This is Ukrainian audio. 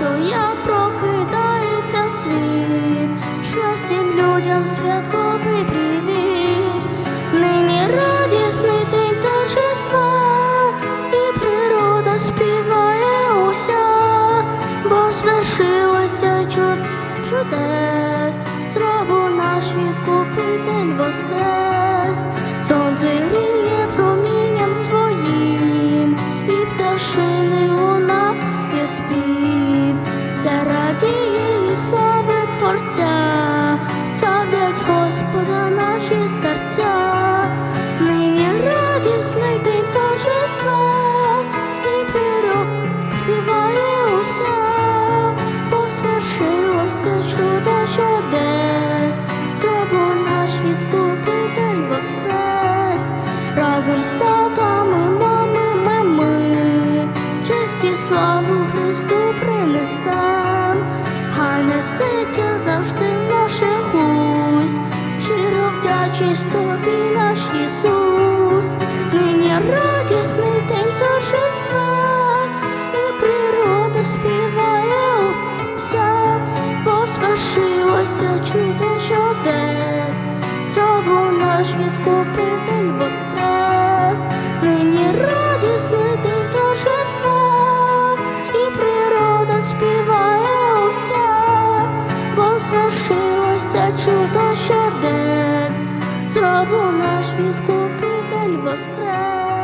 бачу, як прокидається світ, що людям святковий привіт, нині радісний день торжества, і природа співає уся, бо звершилося чуд чудес, зробу наш відкупитель воскрес, сонце. dear. Вдячність наш Ісус, нині радісний день торжества, і природа співає уся, бо свершилося чудо чудес, зробу наш відкупитель воскрес, нині радісний день торжества, і природа співає уся, бо свершилося чудо чудес, зробу наш відкупитель воскрес.